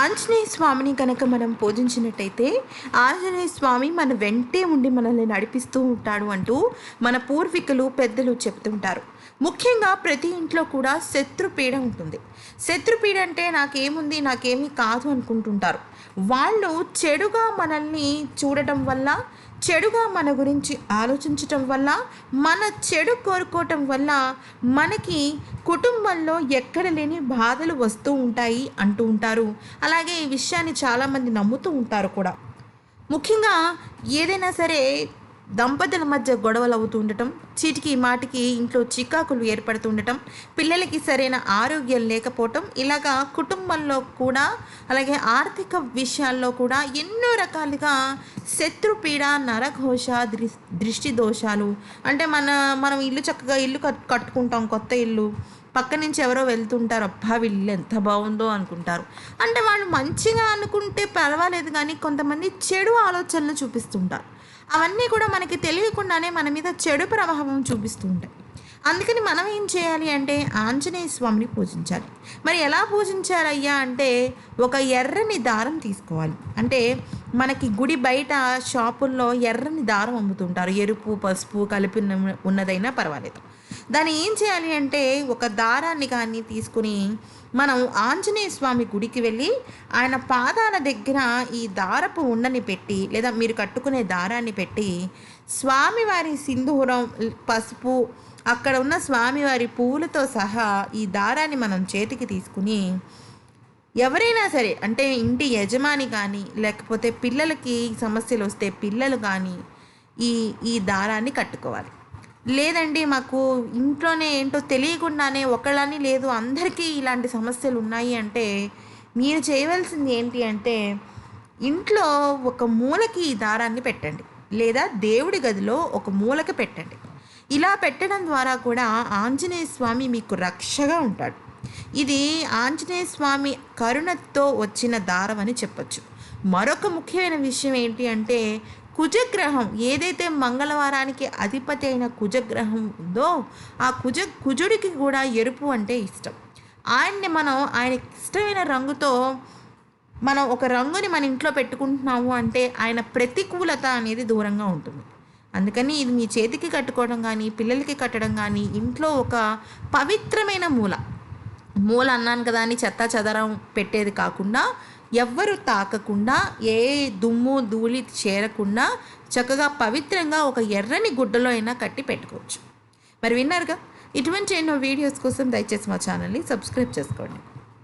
ఆంజనేయ స్వామిని కనుక మనం పూజించినట్టయితే ఆంజనేయ స్వామి మన వెంటే ఉండి మనల్ని నడిపిస్తూ ఉంటాడు అంటూ మన పూర్వీకులు పెద్దలు చెప్తుంటారు ముఖ్యంగా ప్రతి ఇంట్లో కూడా శత్రుపీడ ఉంటుంది. శత్రుపీడ అంటే నాకేముంది నాకేమీ కాదు అనుకుంటుంటారు. వాళ్ళు చెడుగా మనల్ని చూడటం వల్ల చెడుగా మన గురించి ఆలోచించటం వల్ల మన చెడు కోరుకోవటం వల్ల మనకి కుటుంబంలో ఎక్కడ లేని బాధలు వస్తూ ఉంటాయి అంటూ ఉంటారు. అలాగే ఈ విషయాన్ని చాలామంది నమ్ముతూ ఉంటారు కూడా. ముఖ్యంగా ఏదైనా సరే దంపతుల మధ్య గొడవలు అవుతూ ఉండటం చీటికి మాటికి ఇంట్లో చికాకులు ఏర్పడుతూ ఉండటం పిల్లలకి సరైన ఆరోగ్యం లేకపోవటం ఇలాగా కుటుంబంలో కూడా అలాగే ఆర్థిక విషయాల్లో కూడా ఎన్నో రకాలుగా శత్రుపీడ నరఘోష దృష్ దృష్టి దోషాలు అంటే మన మనం ఇల్లు చక్కగా ఇల్లు కట్టుకుంటాం కొత్త ఇల్లు. పక్క నుంచి ఎవరో వెళ్తుంటారు అబ్బా వీళ్ళు ఎంత బాగుందో అనుకుంటారు. అంటే వాళ్ళు మంచిగా అనుకుంటే పర్వాలేదు కానీ కొంతమంది చెడు ఆలోచనలు చూపిస్తుంటారు. అవన్నీ కూడా మనకి తెలియకుండానే మన మీద చెడు ప్రభావం చూపిస్తూ ఉంటాయి. అందుకని మనం ఏం చేయాలి అంటే ఆంజనేయ స్వామిని పూజించాలి. మరి ఎలా పూజించాలయ్యా అంటే ఒక ఎర్రని దారం తీసుకోవాలి. అంటే మనకి గుడి బయట షాపుల్లో ఎర్రని దారం అమ్ముతుంటారు. ఎరుపు పసుపు కలిపి ఉన్నదైనా పర్వాలేదు. దాన్ని ఏం చేయాలి అంటే ఒక దారాన్ని కానీ తీసుకుని మనం ఆంజనేయ స్వామి గుడికి వెళ్ళి ఆయన పాదాల దగ్గర ఈ దారపు ఉండని పెట్టి లేదా మీరు కట్టుకునే దారాన్ని పెట్టి స్వామివారి సింధూరం పసుపు అక్కడ ఉన్న స్వామివారి పువ్వులతో సహా ఈ దారాన్ని మనం చేతికి తీసుకుని ఎవరైనా సరే అంటే ఇంటి యజమాని కానీ లేకపోతే పిల్లలకి సమస్యలు వస్తే పిల్లలు కానీ ఈ ఈ దారాన్ని కట్టుకోవాలి. లేదండి మాకు ఇంట్లోనే ఏంటో తెలియకుండానే ఒకళ్ళని లేదు అందరికీ ఇలాంటి సమస్యలు ఉన్నాయి అంటే మీరు చేయవలసింది ఏంటి అంటే ఇంట్లో ఒక మూలకి ఈ దారాన్ని పెట్టండి. లేదా దేవుడి గదిలో ఒక మూలకి పెట్టండి. ఇలా పెట్టడం ద్వారా కూడా ఆంజనేయ స్వామి మీకు రక్షగా ఉంటాడు. ఇది ఆంజనేయ స్వామి కరుణతో వచ్చిన దారం అని మరొక ముఖ్యమైన విషయం ఏంటి అంటే కుజగ్రహం ఏదైతే మంగళవారానికి అధిపతి అయిన కుజగ్రహం ఉందో ఆ కుజ కుజుడికి కూడా ఎరుపు అంటే ఇష్టం. ఆయన్ని మనం ఆయనకి ఇష్టమైన రంగుతో మనం ఒక రంగుని మన ఇంట్లో పెట్టుకుంటున్నాము అంటే ఆయన ప్రతికూలత అనేది దూరంగా ఉంటుంది. అందుకని ఇది మీ చేతికి కట్టుకోవడం కానీ పిల్లలకి కట్టడం కానీ ఇంట్లో ఒక పవిత్రమైన మూల. మూల అన్నాను కదా అని చెత్త చెదరం పెట్టేది కాకుండా ఎవ్వరు తాకకుండా ఏ దుమ్ము ధూళి చేరకుండా చక్కగా పవిత్రంగా ఒక ఎర్రని గుడ్డలో అయినా కట్టి పెట్టుకోవచ్చు. మరి విన్నారుగా? ఇటువంటి ఎన్నో వీడియోస్ కోసం దయచేసి మా ఛానల్ని సబ్స్క్రైబ్ చేసుకోండి.